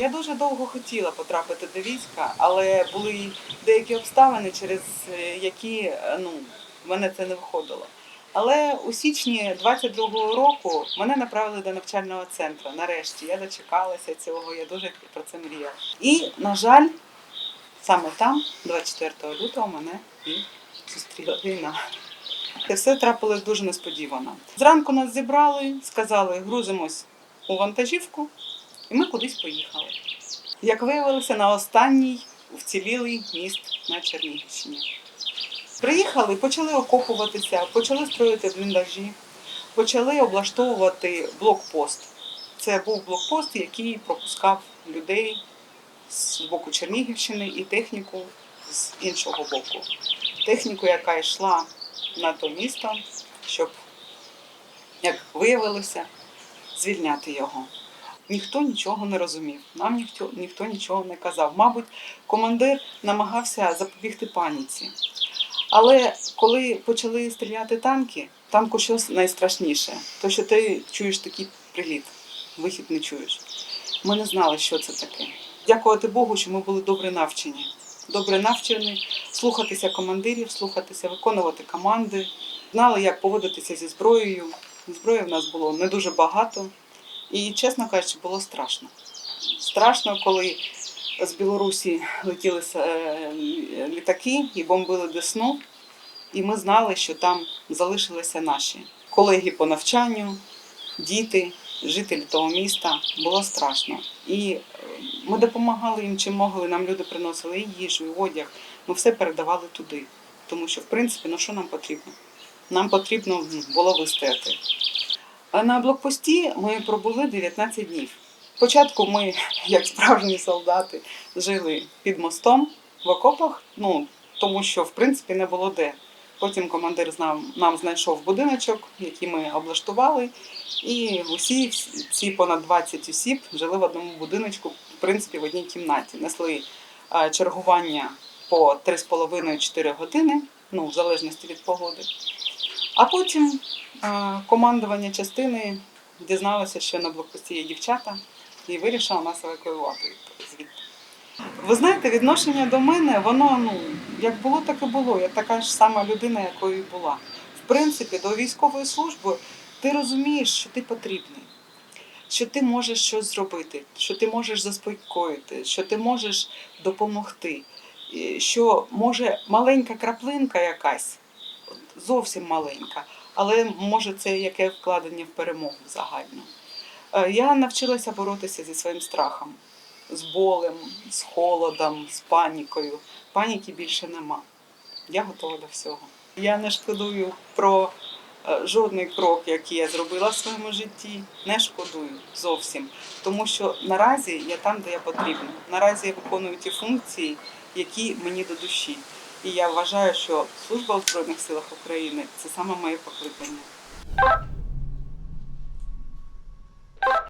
Я дуже довго хотіла потрапити до війська, але були деякі обставини, через е, які е, ну, в мене це не виходило. Але у січні 22-го року мене направили до навчального центру. Нарешті я дочекалася цього, я дуже про це мріяла. І, на жаль, саме там, 24 лютого, мене і зустріла війна. Це все трапилось дуже несподівано. Зранку нас зібрали, сказали, грузимось у вантажівку, і ми кудись поїхали. Як виявилося, на останній вцілілий міст на Чернігівщині. Приїхали, почали окопуватися, почали строїти бліндажі, почали облаштовувати блокпост. Це був блокпост, який пропускав людей з боку Чернігівщини і техніку з іншого боку. Техніку, яка йшла на то місто, щоб, як виявилося, звільняти його. Ніхто нічого не розумів, нам ніхто, ніхто нічого не казав. Мабуть, командир намагався запобігти паніці. Але коли почали стріляти танки, танку щось найстрашніше, то що ти чуєш такий приліт, вихід не чуєш. Ми не знали, що це таке. Дякувати Богу, що ми були добре навчені. Добре навчені, слухатися командирів, слухатися, виконувати команди, знали, як поводитися зі зброєю. Зброї в нас було не дуже багато. І, чесно кажучи, було страшно. Страшно, коли з Білорусі летіли е, літаки і бомбили Десну, і ми знали, що там залишилися наші колеги по навчанню, діти, жителі того міста. Було страшно. І е, ми допомагали їм чим могли. Нам люди приносили і їжу, і одяг. Ми все передавали туди. Тому що, в принципі, ну що нам потрібно? Нам потрібно було вистояти. А на блокпості ми пробули 19 днів. Спочатку ми, як справжні солдати, жили під мостом в окопах, ну тому що в принципі не було де. Потім командир знав, нам знайшов будиночок, який ми облаштували, і усі ці понад 20 осіб жили в одному будиночку, в принципі, в одній кімнаті. Несли чергування по 3,5-4 години, ну в залежності від погоди. А потім командування частини дізналося, що на блокпості є дівчата, і вирішила нас евакуювати звідти. Ви знаєте, відношення до мене, воно ну як було, так і було. Я така ж сама людина, якою була. В принципі, до військової служби ти розумієш, що ти потрібний, що ти можеш щось зробити, що ти можеш заспокоїти, що ти можеш допомогти, що може маленька краплинка якась, зовсім маленька, але може це яке вкладення в перемогу загальну. Е, Я навчилася боротися зі своїм страхом, з болем, з холодом, з панікою. Паніки більше нема. Я готова до всього. Я не шкодую про е, жодний крок, який я зробила в своєму житті. Не шкодую зовсім. Тому що наразі я там, де я потрібна. Наразі я виконую ті функції, які мені до душі. І я вважаю, що служба у Збройних силах України це саме моє покликання.